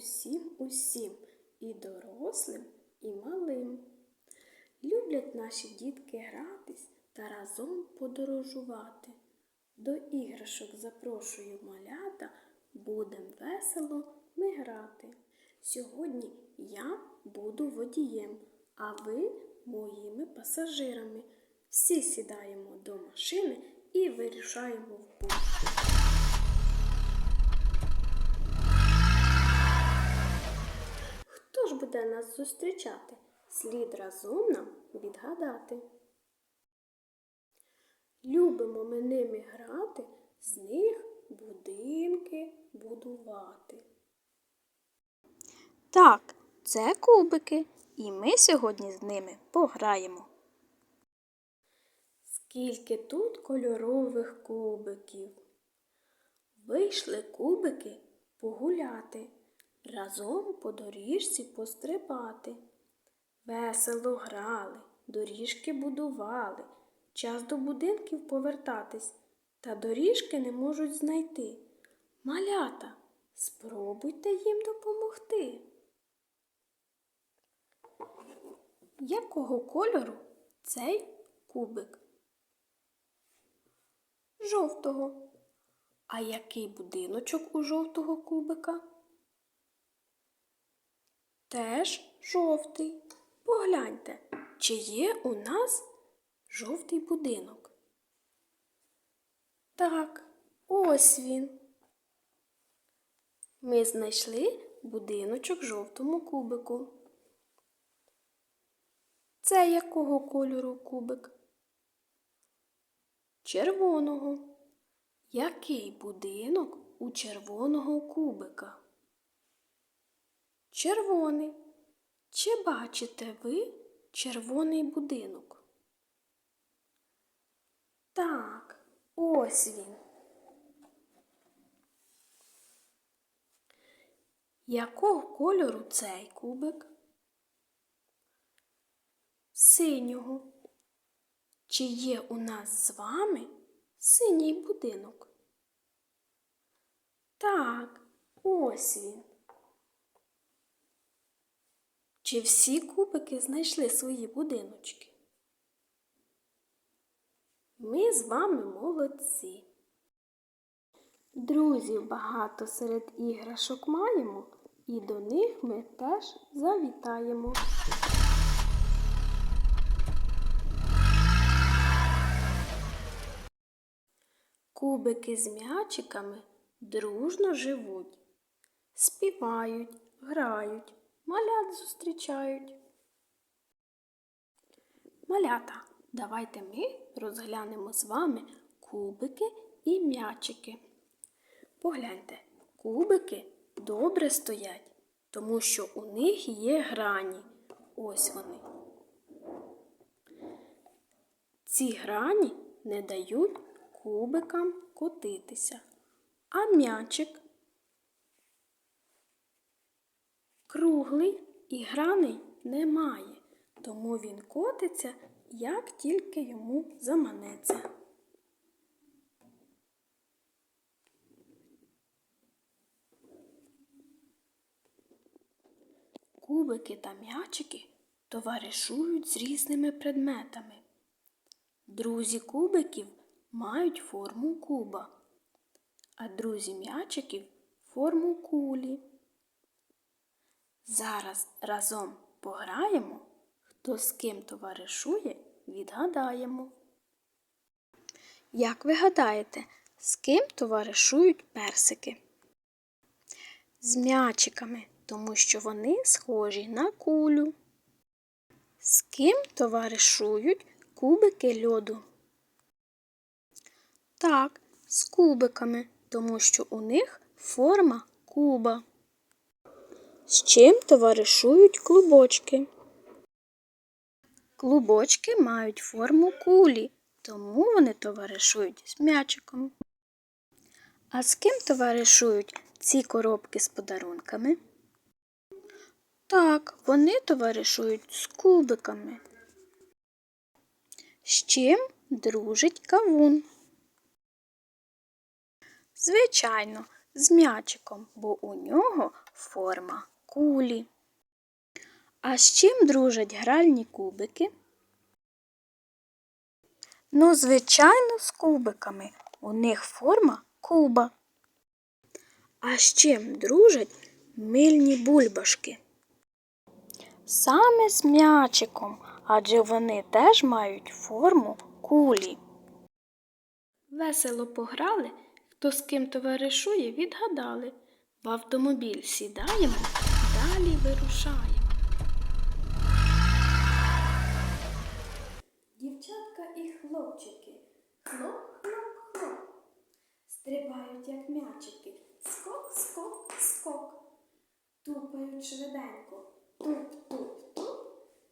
усім усім, і дорослим, і малим. Люблять наші дітки гратись та разом подорожувати. До іграшок запрошую малята, будем весело ми грати. Сьогодні я буду водієм, а ви моїми пасажирами. Всі сідаємо до машини і вирушаємо в путь. Хто ж буде нас зустрічати? Слід разом нам відгадати. Любимо ми ними грати, з них будинки будувати. Так, це кубики, і ми сьогодні з ними пограємо. Скільки тут кольорових кубиків. Вийшли кубики погуляти, разом по доріжці пострибати. Весело грали, доріжки будували, час до будинків повертатись, та доріжки не можуть знайти. Малята, спробуйте їм допомогти. Якого кольору цей кубик? Жовтого. А який будиночок у жовтого кубика? Теж жовтий. Погляньте, чи є у нас жовтий будинок? Так, ось він. Ми знайшли будиночок жовтому кубику. Це якого кольору кубик? Червоного. Який будинок у червоного кубика? Червоний. Чи бачите ви червоний будинок? Так, ось він. Якого кольору цей кубик? Синього. Чи є у нас з вами синій будинок? Так, ось він. Чи всі кубики знайшли свої будиночки? Ми з вами молодці. Друзів багато серед іграшок маємо, і до них ми теж завітаємо. Кубики з м'ячиками дружно живуть, співають, грають, малят зустрічають. Малята, давайте ми розглянемо з вами кубики і м'ячики. Погляньте, кубики добре стоять, тому що у них є грані. Ось вони. Ці грані не дають кубикам котитися, а м'ячик круглий і граней немає, тому він котиться, як тільки йому заманеться. Кубики та м'ячики товаришують з різними предметами. Друзі кубиків мають форму куба, а друзі м'ячиків форму кулі. Зараз разом пограємо, хто з ким товаришує, відгадаємо. Як ви гадаєте, з ким товаришують персики? З м'ячиками, тому що вони схожі на кулю. З ким товаришують кубики льоду? Так, з кубиками, тому що у них форма куба. З чим товаришують клубочки? Клубочки мають форму кулі, тому вони товаришують з м'ячиком. А з ким товаришують ці коробки з подарунками? Так, вони товаришують з кубиками. З чим дружить кавун? Звичайно, з м'ячиком, бо у нього форма кулі. А з чим дружать гральні кубики? Ну, звичайно, з кубиками. У них форма куба. А з чим дружать мильні бульбашки? Саме з м'ячиком, адже вони теж мають форму кулі. Весело пограли, хто з ким товаришує, відгадали. В автомобіль сідаємо, далі вирушаємо. Дівчатка і хлопчики, хлоп, хлоп, хлоп, стрибають, як м'ячики, скок, скок, скок, тупають швиденько, туп, туп, туп,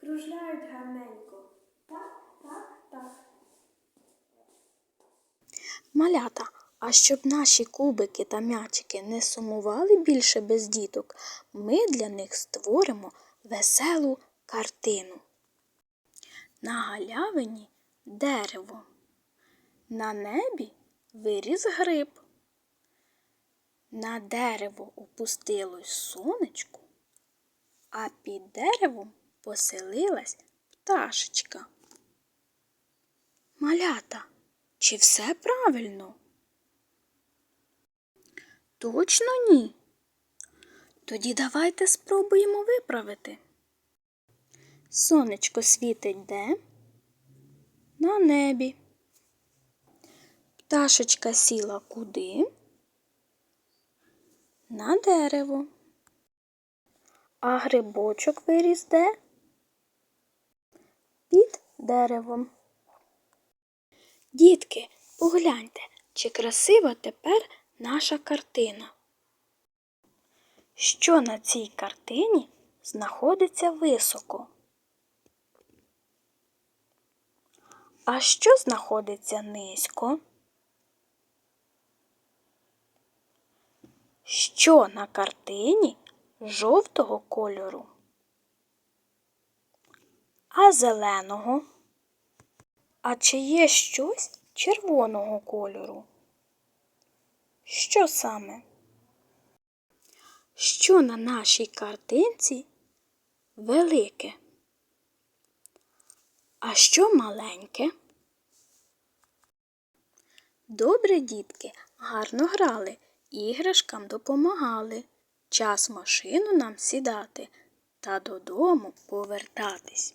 кружляють гарненько. Так, так, так. Малята, а щоб наші кубики та м'ячики не сумували більше без діток, ми для них створимо веселу картину. На галявині дерево, на небі виріс гриб. На дерево опустилось сонечко, а під деревом поселилась пташечка. Малята, чи все правильно? Точно ні. Тоді давайте спробуємо виправити. Сонечко світить де? На небі. Пташечка сіла куди? На дерево. А грибочок виріс де? Під деревом. Дітки, погляньте, чи красива тепер наша картина. Що на цій картині знаходиться високо? А що знаходиться низько? Що на картині жовтого кольору? А зеленого? А чи є щось червоного кольору? Що саме? Що на нашій картинці велике? А що маленьке? Добре, дітки, гарно грали, іграшкам допомагали. Час машину нам сідати та додому повертатись.